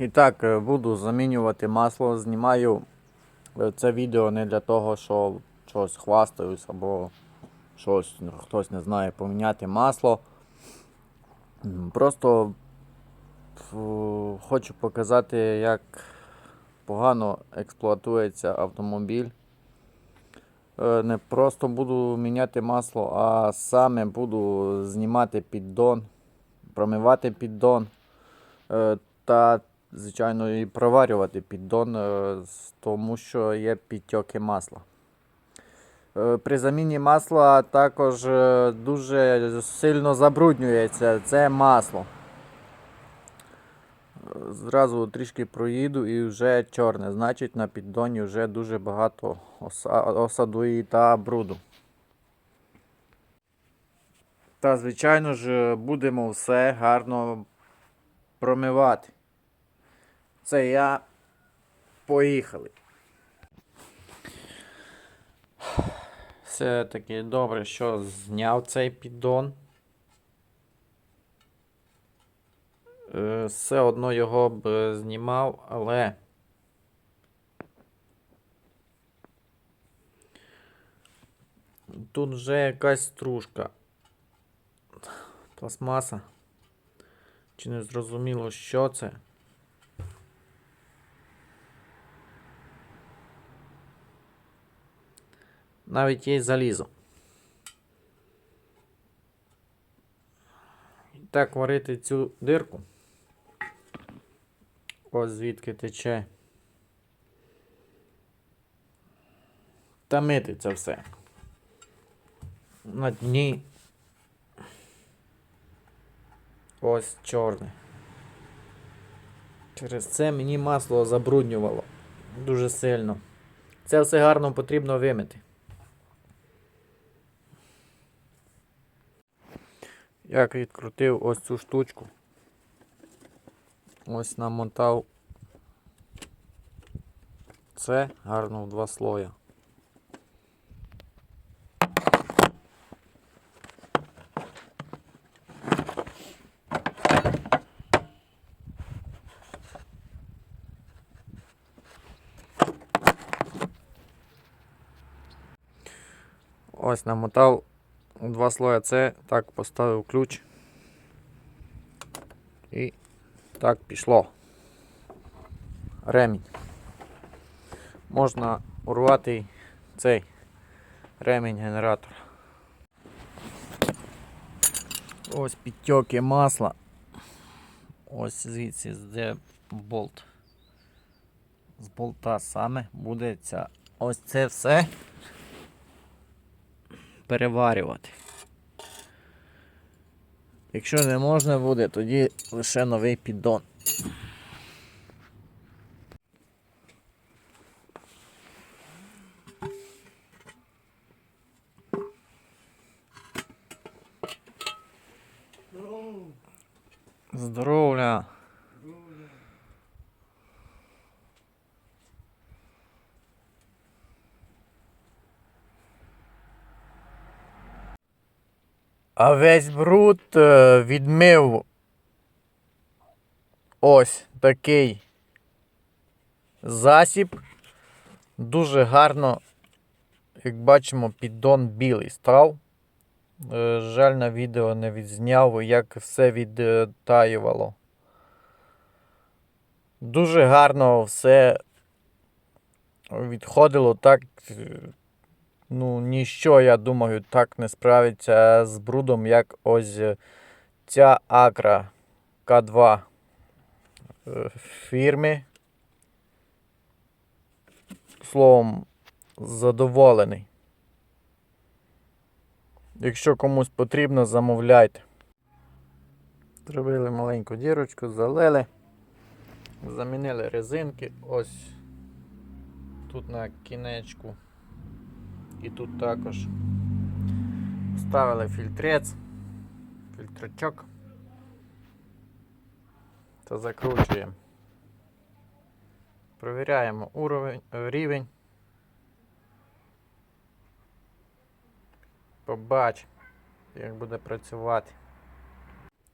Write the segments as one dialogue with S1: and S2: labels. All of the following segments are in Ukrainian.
S1: І так, е, буду замінювати масло. Знімаю е, це відео не для того, що щось хвастаюсь або щось ну, хтось не знає поміняти масло. Просто хочу показати, як погано експлуатується автомобіль. Е, Не просто буду міняти масло, а саме буду знімати піддон, промивати піддон. Та, звичайно, і проварювати піддон, е, тому що є підтьоки масла. Е, При заміні масла також е, дуже сильно забруднюється це масло. Зразу трішки проїду і вже чорне. Значить на піддоні вже дуже багато осаду та бруду. Та, звичайно ж, будемо все гарно промивати. Це я. Поїхали. Все-таки добре, що зняв цей піддон. Е, Все одно його б знімав, але. Тут вже якась стружка. Пластмаса. Чи не зрозуміло, що це? Навіть є залізо. Так варити цю дирку. Ось звідки тече. Та мити це все. На дні. Ось чорне. Через це мені масло забруднювало дуже сильно. Це все гарно потрібно вимити. Як відкрутив ось цю штучку. Ось намотав це гарно в два слоя. Ось намотав два слоя це, так поставив ключ. І так пішло. Ремінь. Можна урвати цей ремінь генератора. Ось підтьоки масла. Ось звідси де болт. З болта саме буде ця. Ось це все переварювати. Якщо не можна буде, тоді лише новий піддон. Здоровля. А весь бруд е, відмив ось такий засіб. Дуже гарно, як бачимо, піддон білий став. Е, Жаль, на відео не відзняв, як все відтаювало. Дуже гарно все відходило так. Ну, ніщо, я думаю, так не справиться з брудом, як ось е, ця Акра К2 е, фірми. Словом, задоволений. Якщо комусь потрібно, замовляйте. Зробили маленьку дірочку, залили, замінили резинки. Ось тут на кінечку. І тут також ставили фільтрець, фільтрачок та закручуємо. Провіряємо уровень, рівень. Побач, як буде працювати.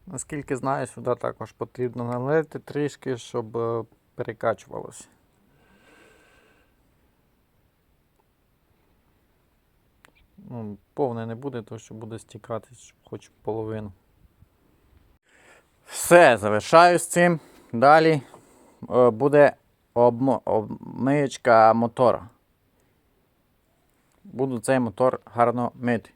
S1: Наскільки знаю, сюди також потрібно налити трішки, щоб е, перекачувалося. Ну, повне не буде, то що буде стікати хоч половину. Все, завершаю з цим. Далі е, буде обмиючка мотора. Буду цей мотор гарно мити.